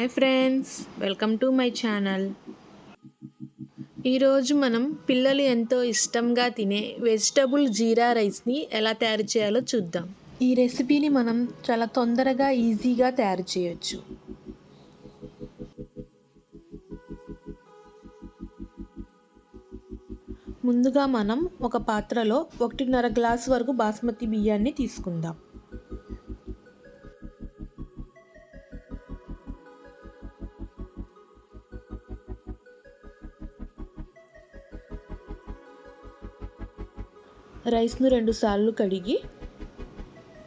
Hi friends welcome to my channel. ఈరోజు మనం పిల్లలు ఎంతో ఇష్టంగా తినే వెజిటబుల్ జీరా రైస్ని ఎలా తయారు చేయాలో చూద్దాం. ఈ రెసిపీని మనం చాలా తొందరగా ఈజీగా తయారు చేయొచ్చు. ముందుగా మనం ఒక పాత్రలో ఒకటిన్నర గ్లాస్ వరకు బాస్మతి బియ్యాన్ని తీసుకుందాం. రైస్ను రెండు సార్లు కడిగి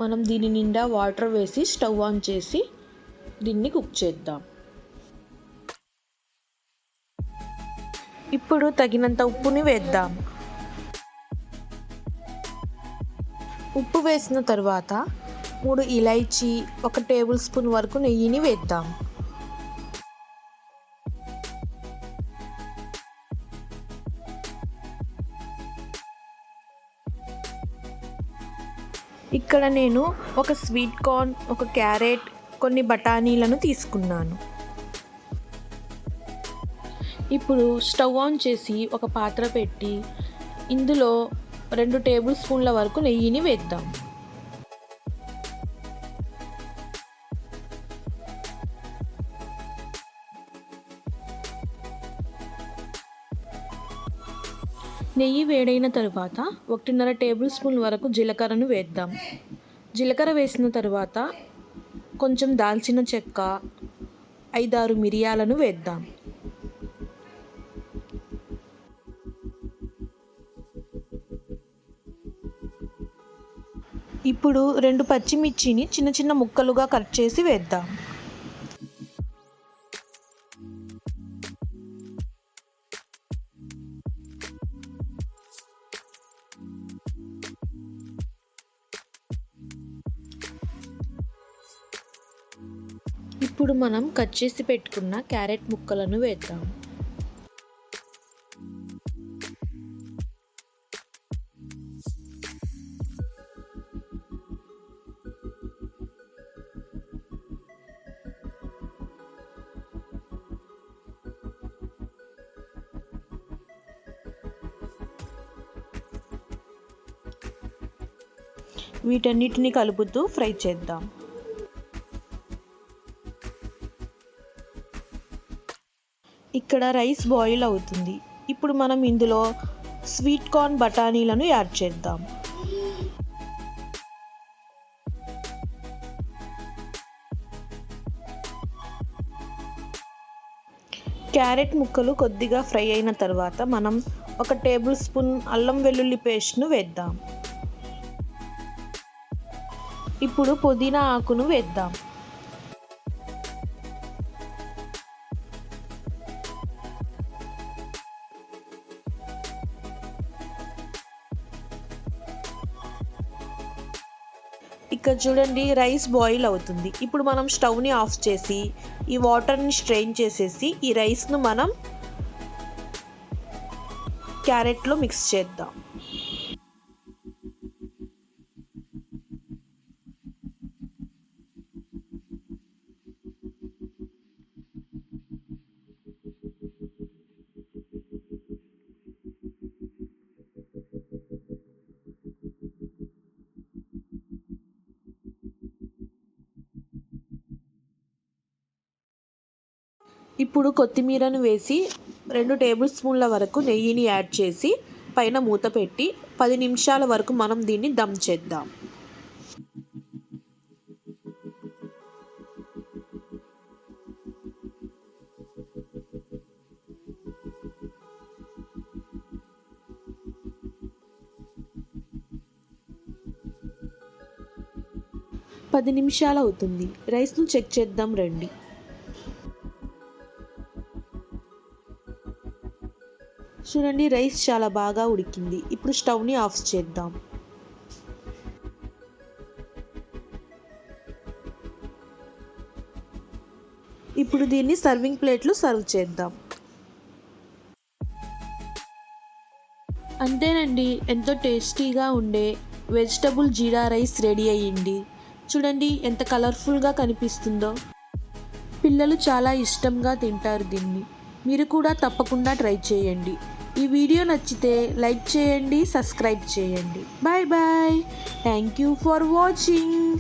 మనం దీని నిండా వాటర్ వేసి స్టవ్ ఆన్ చేసి దీన్ని కుక్ చేద్దాం. ఇప్పుడు తగినంత ఉప్పుని వేద్దాం. ఉప్పు వేసిన తర్వాత మూడు ఇలైచి ఒక టేబుల్ స్పూన్ వరకు నెయ్యిని వేద్దాం. ఇక్కడ నేను ఒక స్వీట్ కార్న్ ఒక క్యారెట్ కొన్ని బఠానీలను తీసుకున్నాను. ఇప్పుడు స్టవ్ ఆన్ చేసి ఒక పాత్ర పెట్టి ఇందులో రెండు టేబుల్ స్పూన్ల వరకు నెయ్యిని వేద్దాం. నెయ్యి వేడైన తరువాత ఒకటిన్నర టేబుల్ స్పూన్ వరకు జీలకర్రను వేద్దాం. జీలకర్ర వేసిన తర్వాత కొంచెం దాల్చిన చెక్క ఐదారు మిరియాలను వేద్దాం. ఇప్పుడు రెండు పచ్చిమిర్చిని చిన్న చిన్న ముక్కలుగా కట్ చేసి వేద్దాం. ఇప్పుడు మనం కట్ చేసి పెట్టుకున్న క్యారెట్ ముక్కలను వేద్దాం. వీటన్నిటిని కలుపుతూ ఫ్రై చేద్దాం. ఇక్కడ రైస్ బాయిల్ అవుతుంది. ఇప్పుడు మనం ఇందులో స్వీట్ కార్న్ బఠానీలను యాడ్ చేద్దాం. క్యారెట్ ముక్కలు కొద్దిగా ఫ్రై అయిన తర్వాత మనం ఒక టేబుల్ స్పూన్ అల్లం వెల్లుల్లి పేస్ట్ను వేద్దాం. ఇప్పుడు పుదీనా ఆకును వేద్దాం. ఇక్కడ చూడండి రైస్ బాయిల్ అవుతుంది. ఇప్పుడు మనం స్టవ్ని ఆఫ్ చేసి ఈ వాటర్ని స్ట్రెయిన్ చేసేసి ఈ రైస్ను మనం క్యారెట్లో మిక్స్ చేద్దాం. ఇప్పుడు కొత్తిమీరను వేసి రెండు టేబుల్ స్పూన్ల వరకు నెయ్యిని యాడ్ చేసి పైన మూత పెట్టి పది నిమిషాల వరకు మనం దీన్ని దమ్ చేద్దాం. పది నిమిషాలు అవుతుంది. రైస్ను చెక్ చేద్దాం రండి. చూడండి రైస్ చాలా బాగా ఉడికింది. ఇప్పుడు స్టవ్ని ఆఫ్ చేద్దాం. ఇప్పుడు దీన్ని సర్వింగ్ ప్లేట్లో సర్వ్ చేద్దాం. అంతేనండి ఎంతో టేస్టీగా ఉండే వెజిటబుల్ జీరా రైస్ రెడీ అయ్యింది. చూడండి ఎంత కలర్ఫుల్గా కనిపిస్తుందో. పిల్లలు చాలా ఇష్టంగా తింటారు దీన్ని. మీరు కూడా తప్పకుండా ట్రై చేయండి. ఈ వీడియో నచ్చితే లైక్ చేయండి సబ్స్క్రైబ్ చేయండి. Bye bye. Thank you for watching.